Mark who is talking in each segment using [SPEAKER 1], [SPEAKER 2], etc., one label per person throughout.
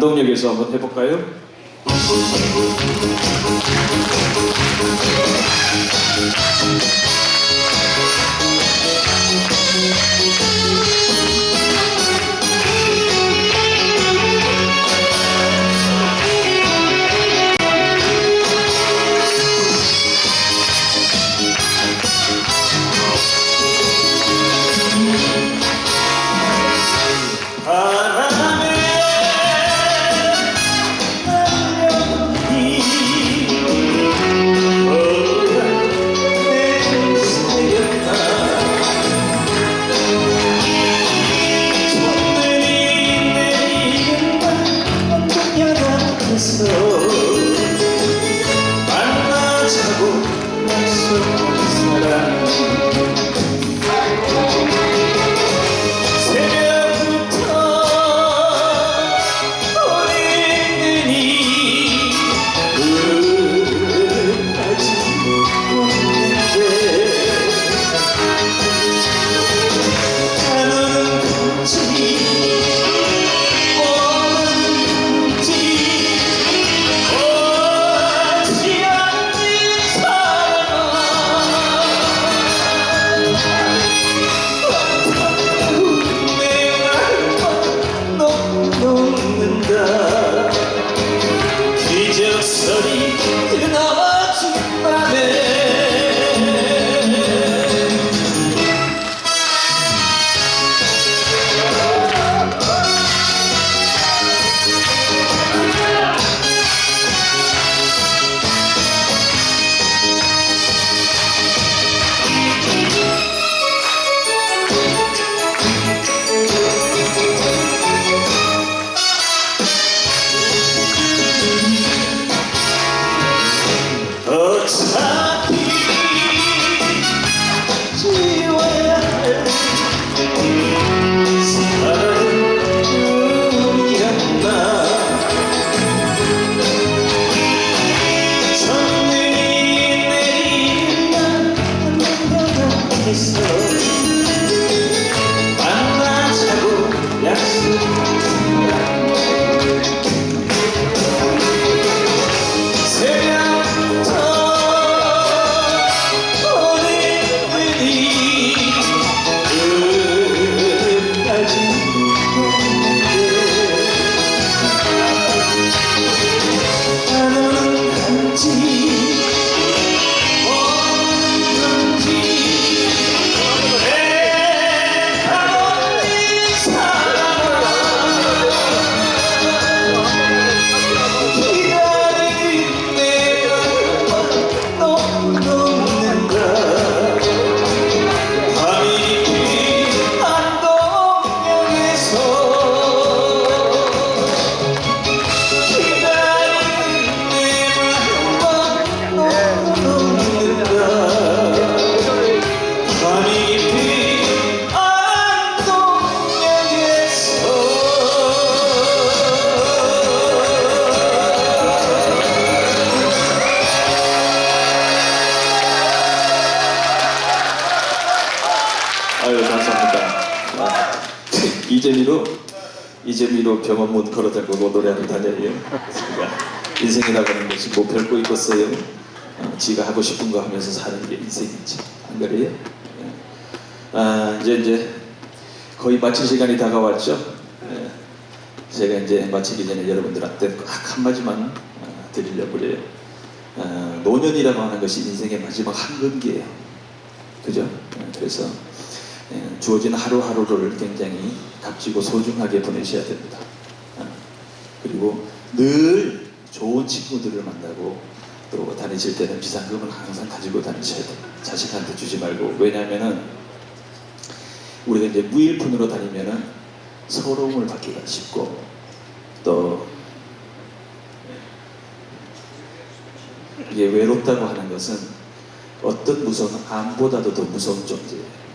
[SPEAKER 1] 자, 안동역에서 한번 해볼까요? 이재미로 이재미로 병원 문 걸어 잠그고 노래하러 다녀요. 인생이라고 하는 것이 뭐 별거 있겠어요. 어, 지가 하고 싶은 거 하면서 사는 게 인생이지. 안 그래요? 예. 아 이제 이제 거의 마칠 시간이 다가왔죠. 예. 제가 이제 마치기 전에 여러분들한테 딱 한마디만 어, 드리려고 그래요. 어, 노년이라고 하는 것이 인생의 마지막 한 금기예요. 그죠? 예, 그래서 예, 주어진 하루하루를 굉장히 값지고 소중하게 보내셔야 됩니다. 아, 그리고 늘 좋은 친구들을 만나고 또 다니실 때는 비상금을 항상 가지고 다니셔야 돼요. 자식한테 주지 말고 왜냐하면은 우리가 이제 무일푼으로 다니면은 서러움을 받기가 쉽고 또 이게 외롭다고 하는 것은 어떤 무서운 암보다도 더 무서운 존재예요.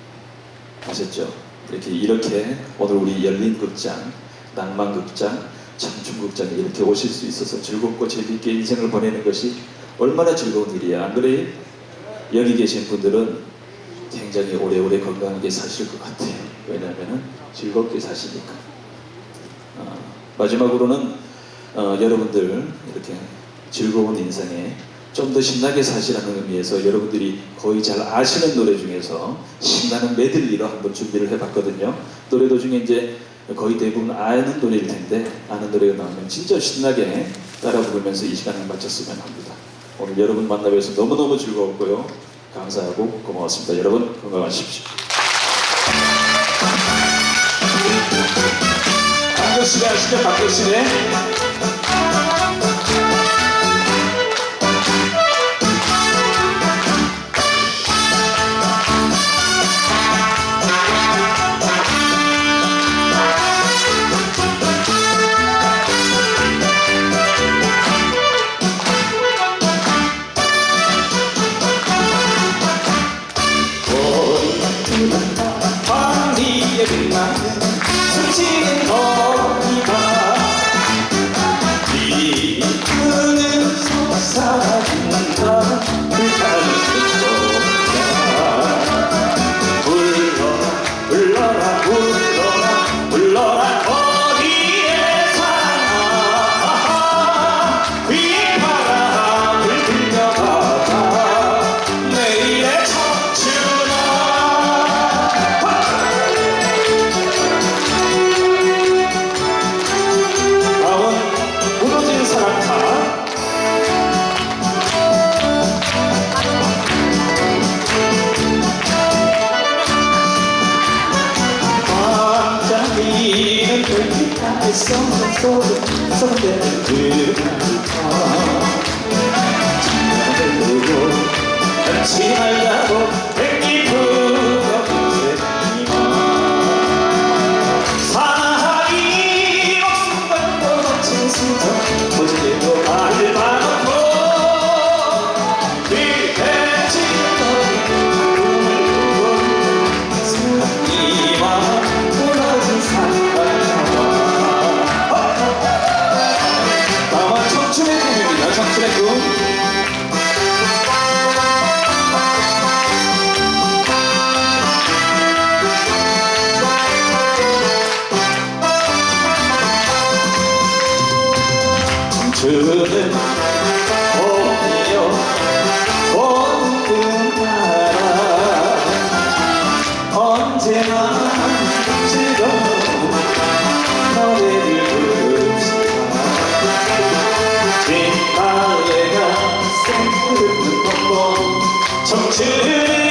[SPEAKER 1] 아셨죠? 이렇게 이렇게 오늘 우리 열린 극장, 낭만 극장, 청춘 극장에 이렇게 오실 수 있어서 즐겁고 재미있게 인생을 보내는 것이 얼마나 즐거운 일이야. 안 그래요? 여기 계신 분들은 굉장히 오래오래 건강하게 사실 것 같아요. 왜냐하면 즐겁게 사시니까. 어, 마지막으로는 어, 여러분들 이렇게 즐거운 인생에 좀 더 신나게 사시라는 의미에서 여러분들이 거의 잘 아시는 노래 중에서 신나는 메들리로 한번 준비를 해봤거든요. 노래 도중에 이제 거의 대부분 아는 노래일 텐데 아는 노래가 나오면 진짜 신나게 따라 부르면서 이 시간을 마쳤으면 합니다. 오늘 여러분 만나뵈서 너무너무 즐거웠고요. 감사하고 고마웠습니다. 여러분 건강하십시오. 박교 씨가 아시죠? 박교 씨네. 숨쉬는 거리가 이끄는 속삭인다. 불타는 소리가 불러라 불러라. 불러 별빛까지 청